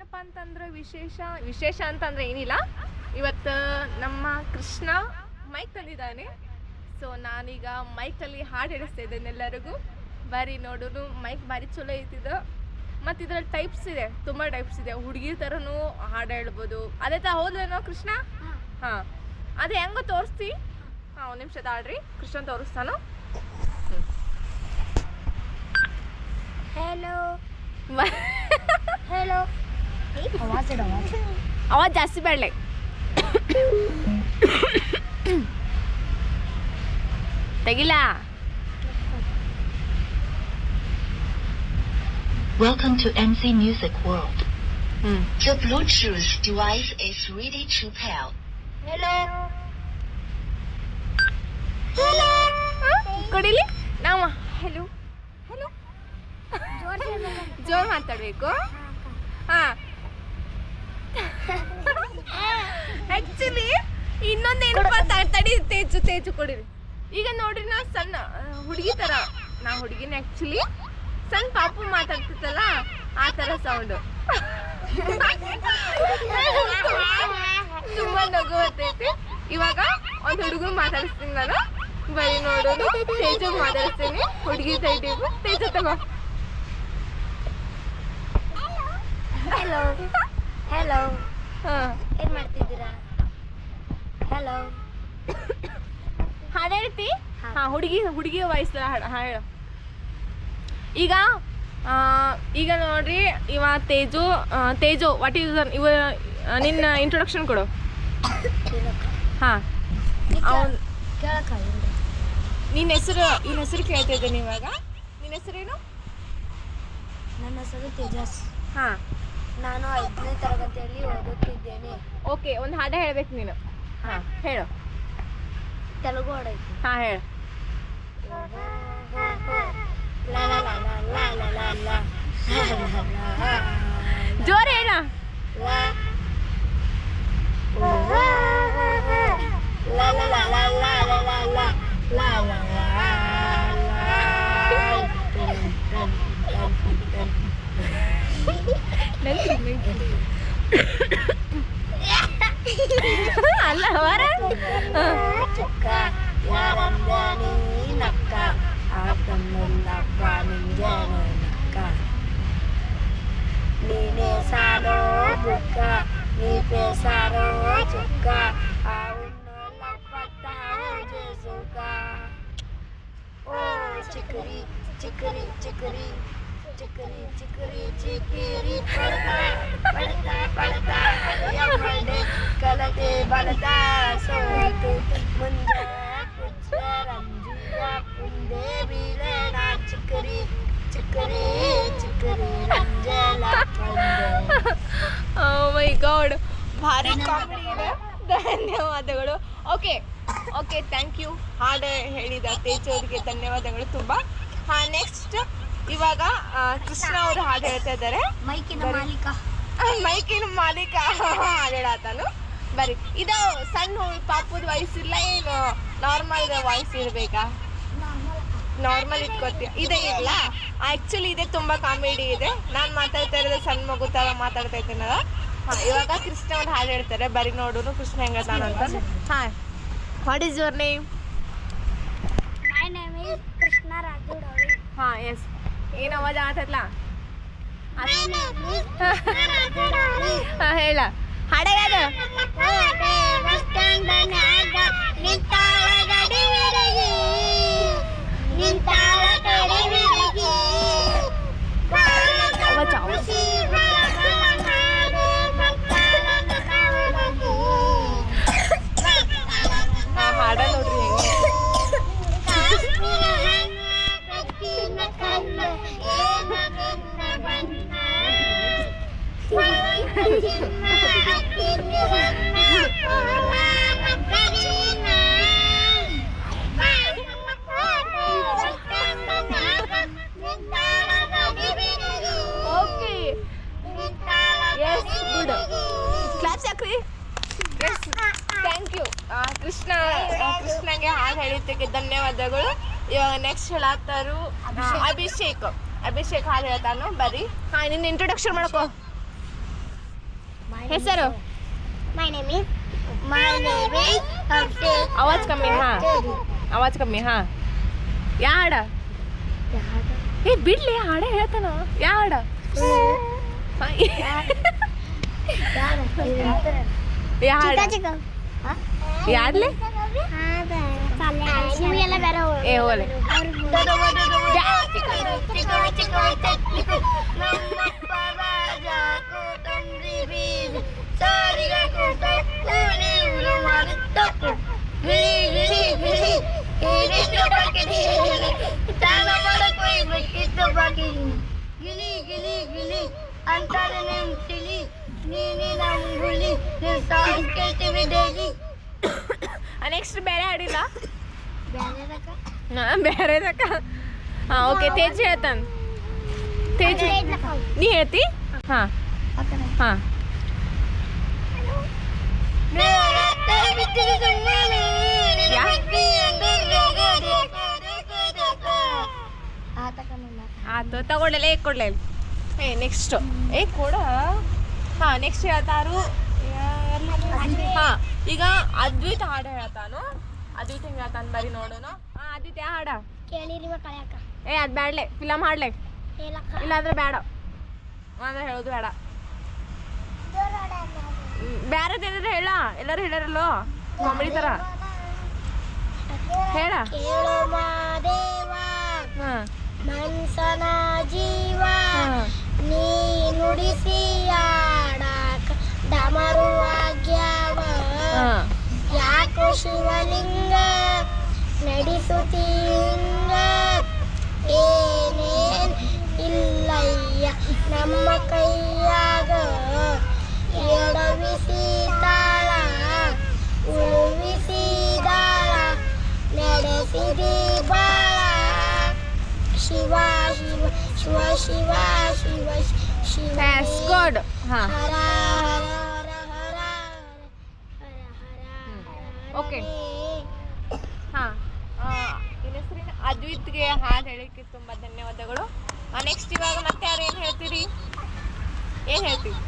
ಏನಪ್ಪ ಅಂತಂದ್ರೆ ವಿಶೇಷ ವಿಶೇಷ ಅಂತಂದ್ರೆ ಏನಿಲ್ಲ. ಇವತ್ತು ನಮ್ಮ ಕೃಷ್ಣ ಮೈಕ್ ತಂದಿದ್ದಾನೆ. ಸೊ ನಾನೀಗ ಮೈಕಲ್ಲಿ ಹಾಡು ಹಿಡಿಸ್ತಾ ಇದ್ದೇನೆ ಎಲ್ಲರಿಗೂ. ಬಾರಿ ನೋಡೋನು ಮೈಕ್ ಬಾರಿ ಚಲೋ ಐತಿದ. ಮತ್ತು ಇದ್ರಲ್ಲಿ ಟೈಪ್ಸ್ ಇದೆ ತುಂಬ ಟೈಪ್ಸ್ ಇದೆ. ಹುಡುಗಿ ಥರನೂ ಹಾಡು ಹೇಳ್ಬೋದು. ಅದೇ ತಾ ಹೌದೇನೋ ಕೃಷ್ಣ? ಹಾಂ. ಅದೇ ಹೆಂಗೋ ತೋರಿಸ್ತಿ? ಹಾಂ ಒಂದು ನಿಮಿಷ ತಾಳ್ರಿ. ಕೃಷ್ಣ ತೋರಿಸ್ತಾನು. ಹಲೋ ಹಲೋ ಅವಾಜ್ ಜಾಸ್ತಿ ಬೇಡ ತೆಗಿಲ್ಲ Welcome to MC Music World. Hmm. The Bluetooth device is ready to pair. Hello. Hello. Good ಕೊಡಿಲಿ ನಾವು Hello. ಹೆಲೋ ಜೋರ್ ಮಾತಾಡಬೇಕು ಹಾಂ ಆ್ಯಕ್ಚುಲಿ ಇನ್ನೊಂದು ಏನಪ್ಪ ತಡಿ ತೇಜು ತೇಜು ಕೊಡಿರಿ. ಈಗ ನೋಡ್ರಿ ನಾ ಸಣ್ಣ ಹುಡುಗಿ ತರ. ನಾ ಹುಡುಗಿನ ಆ್ಯಕ್ಚುಲಿ ಸಣ್ಣ ಪಾಪು ಮಾತಾಡ್ತಿತ್ತಲ್ಲ ಆ ತರ ಸೌಂಡ್ ತುಂಬಾ ನಗು ಬರ್ತೈತಿ ಇವಾಗ ಒಂದು ಹುಡುಗರು ಮಾತಾಡಿಸ್ತೀನಿ ನಾನು. ಬರೀ ನೋಡೋದು ತೇಜು ಮಾತಾಡಿಸ್ತೀನಿ. ಹುಡುಗಿ ತೈಟಿಗೂ ತೇಜು ತಗೋ. हेलो हेलो ಹಾಂ. ಏನ್ ಮಾಡ್ತಿದ್ದೀರಾ? ಹಲೋ ಹಾಡು ಹೇಳ್ತಿ ಹಾ. ಹುಡುಗಿ ಹುಡುಗಿ ವಾಯ್ಸ್ ಹಾಡು ಹಾ ಹೇಳು ಈಗ ಆ, ಈಗ ನೋಡ್ರಿ ಇವ ತೇಜು ತೇಜು ವಾಟ್ ಈಸ್ ಇವ ನಿನ್ನ ಇಂಟ್ರೊಡಕ್ಷನ್ ಕೊಡು. ಹಾ. ಅವನ್ ನಿನ್ನ ಹೆಸರು ನಿನ್ನ ಹೆಸರು ಕೇಳ್ತಿದ್ದೀನಿ ಇವಾಗ ನಿನ್ನ ಹೆಸರೇನು? ನನ್ನ ಹೆಸರು ತೇಜಸ್. ಹಾ. ನಾನು ಐದನೇ ತರಗತಿಯಲ್ಲಿ ಓದುತ್ತಿದ್ದೇನೆ ಓಕೆ ಒಂದು ಹಾಡ ಹೇಳ್ಬೇಕು ನೀನು ಹಾ ಹೇಳು ತೆಲುಗು ಹಾಡೈತಿ ಹಾ ಹೇಳು ಜೋರ್ ಹೇಳ ಅಲ್ಲ ವರ ಚಕ್ಕ ಯಾರಂದ ನೀನಕ್ಕ ಆತನ್ನಲ್ಲಪ್ಪ ನಿಂಜನಕ್ಕ ನೀನೇ ಸಾರೋ ಬುಕ್ಕ నీ పేసారో చుక్క ఆ ఉన్న చేసుక ఓ చిక్కరి చిక్కరి చిక్కరి ಮೈ ಗಾಡ್ ಭಾರಿ ಕಾಮಿಡಿ ಇದೆ. ಧನ್ಯವಾದಗಳು. ಓಕೆ ಓಕೆ ಥ್ಯಾಂಕ್ ಯು ಹಾಡು ಹೇಳಿದ ತೇಜೋರಿಗೆ ಧನ್ಯವಾದಗಳು ತುಂಬ. ಹಾಂ ನೆಕ್ಸ್ಟ್ ಇವಾಗ ಕೃಷ್ಣ ಅವರು ಹಾಡು ಹೇಳ್ತಾ ಇದ್ದಾರೆ. ಮೈಕಿನ ಮಾಲೀಕ. ಮೈಕಿನ ಮಾಲೀಕ. ಹಾಡು ಬರಿ ಬರೀ. ಇದು ಸಣ್ಣ ಪಾಪದ ವಾಯ್ಸ್ ಇಲ್ಲ ಏನು? ನಾರ್ಮಲ್ ವಾಯ್ಸ್ ಇರಬೇಕಾ? ನಾರ್ಮಲ್ ಇಟ್ಕೋತೀಯ ಇದೆ ಇಲ್ಲ? ಆ್ಯಕ್ಚುಲಿ ಇದೆ ತುಂಬಾ ಕಾಮಿಡಿ ಇದೆ. ನಾನು ಮಾತಾಡ್ತಾ ಇರೋದು ಸಣ್ಣ ಮಗು ತರ ಮಾತಾಡ್ತಾ ಇದ್ದೀನಲ್ಲ ಹಾಂ ಇವಾಗ ಕೃಷ್ಣ ಒಂದು ಹಾಡು ಹೇಳ್ತಾರೆ. ಬರೀ ನೋಡೋನು ಕೃಷ್ಣ ಹೆಂಗತಾನ ಅಂತ ಹಾಂ what is your name my name is Krishna. ಹಾಂ ಎಸ್ ಏನು ಅವಾಜ ಆತತ್ಲ ಹೇಳ ಹಾಡ ಯಾವ್ದು ಥ್ಯಾಂಕ್ ಯು ಕೃಷ್ಣ ಆ, ಕೃಷ್ಣಗೆ ಹಾಡು ಹೇಳಿದ್ದಕ್ಕೆ ಧನ್ಯವಾದಗಳು. ಇವಾಗ ನೆಕ್ಸ್ಟ್ ಹೇಳತ್ತಾರು ಆ, ಅಭಿಷೇಕ್. ಅಭಿಷೇಕ್ ಹಾಡು ಹೇಳ್ತಾನು ಬರ್ರಿ ಹಾಂ ನಿನ್ನ ಇಂಟ್ರೊಡಕ್ಷನ್ ಮಾಡ್ಕೋ. ಹೆಸರು my name is my name is Abhishek ಆವಾಜ್ ಕಮ್ಮಿ ಹಾ ಆವಾಜ್ ಕಮ್ಮಿ ಹಾ ಯಾ ಹಾಡ ಏ ಬಿಡ್ಲಿ ಹಾಡ ಹೇಳ್ತಾನ ಯಾ ಹಾಡ ಹಾ, ಯಾ ಹಾಡ ಚಿಕ್ಕ ಯಾಡ್ಲೆ ನಿಮಗೆಲ್ಲ ಬೇರೆ ಏ ಹೋಲೆ ಗಿಲಿ ಗಿಲಿ ಗಿಲಿ ಅಂತಾರೆ ನಿಮ್ ತಿಳಿ ನೀನಿ ನಮ್ ಗುಲಿ ನಿಮ್ ಸಂಸ್ಕೃತಿ ವಿದೇಶಿ ನೆಕ್ಸ್ಟ್ ಬೇರೆ ಹಾಡಿಲ್ಲ ಬ್ಯಾರೆದಕ್ಕ ಹಾ, ಬೇರೆದಕ್ಕ ಹಾ ಓಕೆ ತೇಜ್ ಹೇಳ್ತಾನ ತೇಜ್ ನೀ ಹೇಳ್ತಿ ಹಾ ಹಾ ಯಾ? ಆತು ತಗೊಳ್ಳಲ್ಲ ಏ ಕೊಡ್ಲೇ ಏ ನೆಕ್ಸ್ಟ್ ಏ ಕೊಡ. ಹಾ ನೆಕ್ಸ್ಟ್ ಹೇಳ್ತಾರು. ಹಾ ಈಗ ಅದ್ವಿತ ಹಾಡು ಹೇಳ್ತಾನು. ಅದ್ವಿತ ಹೆಂಗ್ ಹೇಳ್ತಾನ ಬರೀ ನೋಡೋಣ. ಹಾ ಅದ್ವಿತ ಹಾಡ. ಏ ಅದ್ ಬ್ಯಾಡ್ಲೆ. ಫಿಲಮ್ ಹಾಡ್ಲೆ. ಇಲ್ಲ ಇಲ್ಲಾಂದ್ರೆ ಬೇಡ ಅಂದ್ರೆ ಹೇಳೋದು ಬೇಡ ಬ್ಯಾರದೇನಾದ್ರೆ ಹೇಳ? ಎಲ್ಲರೂ ಹೇಳಾರಲ್ಲೋ? ಕಾಮಿಡಿ ತರ. ಹೇಳ. ಮನ್ಸನ ಜೀವ. ನೀ ನುಡಿಸಿ ಆಡಾಕ ಡಮರುವಾಗ್ಯಾವ ಹಾ. ಯಾಕೋ ಶಿವಲಿಂಗ ನಡೆಸುತ್ತೀಂಗ? ಏನೇನ್ ಇಲ್ಲಯ್ಯ ನಮ್ಮ ಕೈಯಾಗ? ಎಡವಿಸಿ ಹಾ ಓಕೆ ಹಾ ಅದ್ವಿತ್ಗೆ ಹಾಡು ಹೇಳಿಕ್ಕೆ ತುಂಬಾ ಧನ್ಯವಾದಗಳು ನೆಕ್ಸ್ಟ್ ಇವಾಗ ಮತ್ತೆ ಯಾರು ಏನು ಹೇಳ್ತೀರಿ ಏನು ಹೇಳ್ತೀವಿ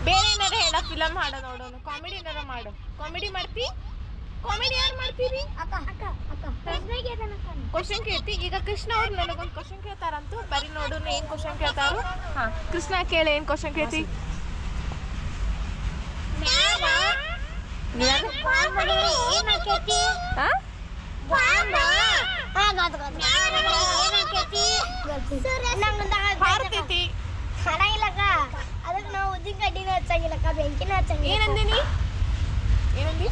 ಬೇರೆ ಏನಾರ ಹೇಳ ಫಿಲಮ್ ಹಾಡು ನೋಡೋಣ ಕಾಮಿಡಿ ಏನಾರ ಮಾಡು ಕಾಮಿಡಿ ಮಾಡ್ತಿ ಕಾಮಿಡಿ ಯಾರು ಮಾಡ್ತೀರಿ ಅಕ್ಕ ಅಕ್ಕ ಕ್ವಶನ್ ಕೇಳ್ತಿ ಈಗ ಕೃಷ್ಣ ಅವ್ರು ನನಗೊಂದು ಕ್ವಶನ್ ಕೇಳ್ತಾರಂತೂ ಬರೀ ನೋಡೋಣ ಏನ್ ಕ್ವಶನ್ ಕೇಳ್ತಾರು ಹಾ ಕೃಷ್ಣ ಕೇಳಿ ಏನ್ ಕ್ವಶನ್ ಕೇಳ್ತಿ ಮ್ಯಾಲ ನೀನು? ಏನಾಕೈತಿ ಹಾ ಬಾಂಬ ಹಾ ಗೊತ್ತು ಗೊತ್ತು ಮ್ಯಾಲ ಏನಾಕೈತಿ ನಂಗೆ ಹಾರ್ತೈತಿ ಹಣ ಇಲ್ಲಕ್ಕ ಅದಕ್ಕೆ ನಾವು ಉದ್ದಿನ ಕಡ್ಡಿನ ಹಚ್ಚಂಗಿಲ್ಲಕ್ಕ ಬೆಂಕಿನ ಹಚ್ಚಂಗಿಲ್ಲ ಏನಂದಿನಿ ಏನಂದಿ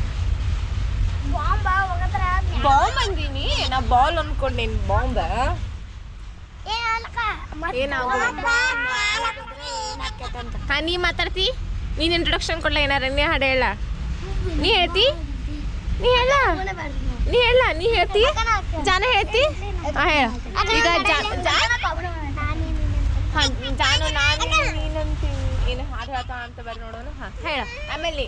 ಬಾಂಬ ಅಂದಿನಿ ನಾ ಬಾಲ್ ಅನ್ಕೊಂಡೇನಿ ಬಾಂಬ್ ಹಾ ನೀ ಮಾತಾಡ್ತಿ ನೀನ್ ಇಂಟ್ರೊಡಕ್ಷನ್ ಕೊಡ್ಲ ಏನಾರ ನೀ ಹಾಡು ಹೇಳ ನೀ ಹೇಳ್ತಿ ನೀ ಹೇಳ ನೀ ಹೇಳ ನೀ ಹೇಳ್ತಿ ಜಾನ ಹೇಳ್ತಿ ಹೇಳ ಈಗ ಜಾನು ನಾನು ನೀನಂತೀನಿ ಏನು ಹಾಡು ಹೇಳ್ತಾ ಅಂತ ಬರ್ರಿ ನೋಡೋಣ ಹಾ ಹೇಳ ಆಮೇಲೆ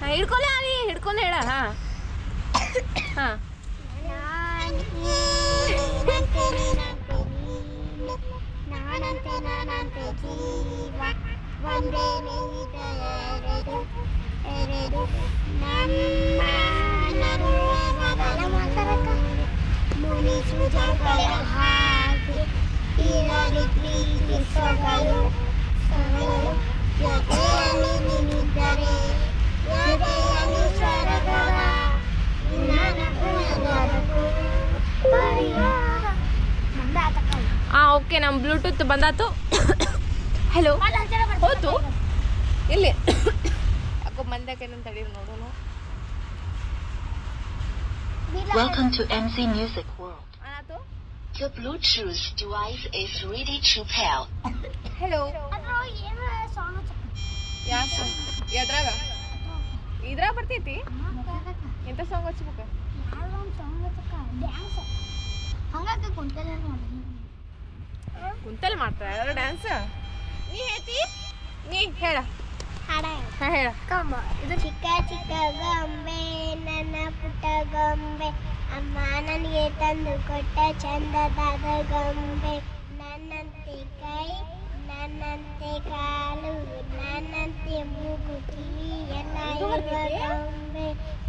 ನೀ ಹಾ ಹಿಡ್ಕೊಲ್ಲ ನೀ ಹಿಡ್ಕೊಂಡು ಹೇಳ, ಹಾ. ಹಾ. ನಾನಂತೆ ನಾನಂತೆ ಜೀವ ಒಂದೇ ನೇಹಿತ ಎರಡು ಎರಡು ನಮ್ಮ ಮುನಿಸು ಜಗಳ ಹಾಗೆ ಇರಲಿ ಪ್ರೀತಿ ಸೊಗಲು ಸೊಗಲು ಆ ಓಕೆ ನಮ್ಮ ಬ್ಲೂಟೂತ್ ಬಂದಾತು. ಹಲೋ ಹೋತು. ಇಲ್ಲಿ. ಯಾಕೋ ಮಂದಕ್ಕೆ ಏನಂತ ತಡೀರಿ ನೋಡೋಣ. Welcome to MC Music World. The Bluetooth device is ready to pair. Hello. ಅದ್ರ ಏನು ಸಾಂಗ್ ಯಾ ಸಾಂಗ್ ಎದ್ರಾಗ ಇದ್ರಾಗ ಬರ್ತೈತಿ? ಎಂತ ಸಾಂಗ್ ಹಚ್ಬೇಕು? ಡ್ಯಾನ್ಸ್ ಹಂಗಾಕ ಕುಂತಲ್ಲ ನೋಡಿ ಕುಂತಲ್ಲಿ ಮಾಡ್ತಾರೆ ಡ್ಯಾನ್ಸ್ ನೀ ಹೇಳ್ತಿ? ನೀ ಹೇಳ. ಹಾಡ ಹಾ ಹೇಳ. ಕಂಬ ಇದು ಚಿಕ್ಕ ಚಿಕ್ಕ ಗೊಂಬೆ ನನ್ನ ಪುಟ್ಟ ಗೊಂಬೆ ಅಮ್ಮ ನನಗೆ ತಂದು ಕೊಟ್ಟ ಚಂದದಾದ ಗೊಂಬೆ ನನ್ನಂತೆ ಕೈ ನನ್ನಂತೆ ಕಾಲು ನನ್ನಂತೆ ಮೂಗು ಕಿವಿ ಎಲ್ಲ ಇರುವ ಗೊಂಬೆ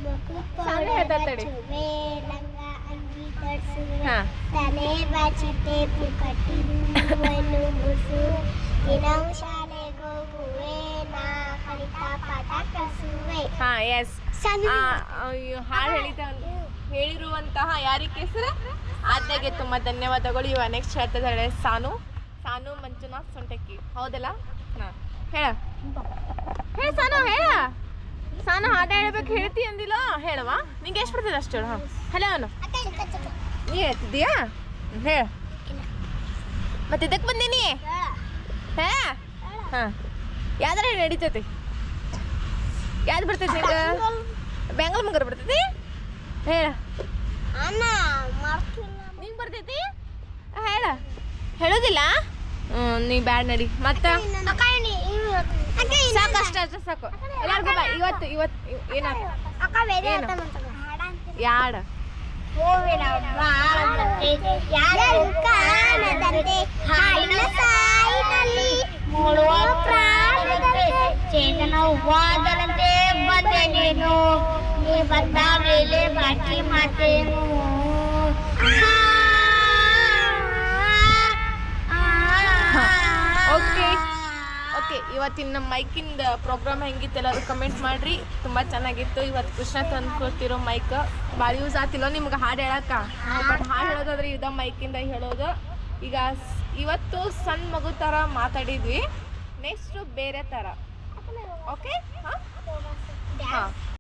ಮುಖ ಸಾಲ ಹೇಳ್ತಾ ತಡಿ. ಹಚ್ಚುವೆ ಲಂಗ ಅಂಗಿ ಧರಿಸುವೆ ಹಾ. ತಲೆ ಬಾಚಿ ಟೇಪು ಕಟ್ಟಿರುವೆನು ಗುಸು ದಿನವೂ ಶಾಲೆಗೆ ಹೋಗುವೆ ನಾ ಕಲಿತ ಪಾಠ ಕಲಿಸುವೆ ಹಾ ಎಸ್ ಹಾಡು ಹೇಳಿದ ಹೇಳಿರುವಂತಹ ಯಾರಿಗೆ ಹೆಸರು? ಆದ್ಯಗೆ ತುಂಬ ಧನ್ಯವಾದಗಳು. ಇವ ನೆಕ್ಸ್ಟ್ ಹೇಳ್ತಾ ಇದ್ದಾಳೆ ಸಾನು. ಸಾನು ಮಂಜುನಾಥ್ ಸೊಂಟಕ್ಕಿ. ಹೌದಲ್ಲ? ಹಾಂ. ಹೇಳ. ಹೇಳ ಸಾನು ಹೇಳ. ಸಾನು ಹಾಡು ಹೇಳ್ಬೇಕು ಹೇಳ್ತಿ ಅಂದಿಲ್ಲ? ಹೇಳವಾ ನಿಂಗೆ ಎಷ್ಟು ಬರ್ತದೆ ಅಷ್ಟು ಹೇಳು ಹಾಂ. ಹಲೋ ಅವನು. ನೀ ಹೇಳ್ತಿದ್ದೀಯಾ? ಹೇಳ. ಮತ್ತೆ ಇದಕ್ಕೆ ಬಂದೀನಿ ಹೇ? ಹಾಂ. ಯಾವ್ದಾರ ನಡೀತೈತಿ. ಯಾವ್ದು ಬರ್ತೈತಿ ನಿಂಗೆ ಬೆಂಗಲ್ ಮುಂಗಾರ ಬರ್ತೈತಿ? ಹೇಳ. ನಿಂಗೆ ಬರ್ತೈತಿ? ಹೇಳ. ಹೇಳೋದಿಲ್ಲ? ನೀ ಬ್ಯಾಡ್ ನಡಿ. ಮತ್ತ? ಅಕ್ಕ ಇವ್ನಿ- ಇವ್ನು- ಅಕ್ಕ ಇವ್ನು- ಸಾಕು. ಅಷ್ಟ ಸಾಕು ಎಲ್ಲಾರ್ಗೂ ಬಾ ಇವತ್ತು ಇವತ್ತು ಏನು? ಯಾಡ? ಚೇತನವಾದರಂತೆ ನೀ ಬಂದ ಮೇಲೆ ಬಾಕಿ ಮಾತೇನು? ಓಕೆ, ಇವತ್ತಿನ ನಮ್ಮ ಮೈಕಿಂದ ಪ್ರೋಗ್ರಾಮ್ ಹೆಂಗಿತ್ತು ಎಲ್ಲರೂ ಕಮೆಂಟ್ ಮಾಡ್ರಿ. ತುಂಬ ಚೆನ್ನಾಗಿತ್ತು. ಇವತ್ತು ಕೃಷ್ಣ ತಂದು ಕೊಡ್ತಿರೋ ಮೈಕ್ ಭಾಳ ಯೂಸ್ ಆಗ್ತಿಲ್ಲ ನಿಮ್ಗೆ ಹಾಡು ಹೇಳಕ್ಕ? ಬಟ್ ಹಾಡು ಹೇಳೋದಾದ್ರೆ ಇದ ಮೈಕಿಂದ ಹೇಳೋದು. ಈಗ ಇವತ್ತು ಸಣ್ಣ ಮಗು ಥರ ಮಾತಾಡಿದ್ವಿ. ನೆಕ್ಸ್ಟು ಬೇರೆ ಥರ ಓಕೆ ಹಾಂ? ಹಾಂ.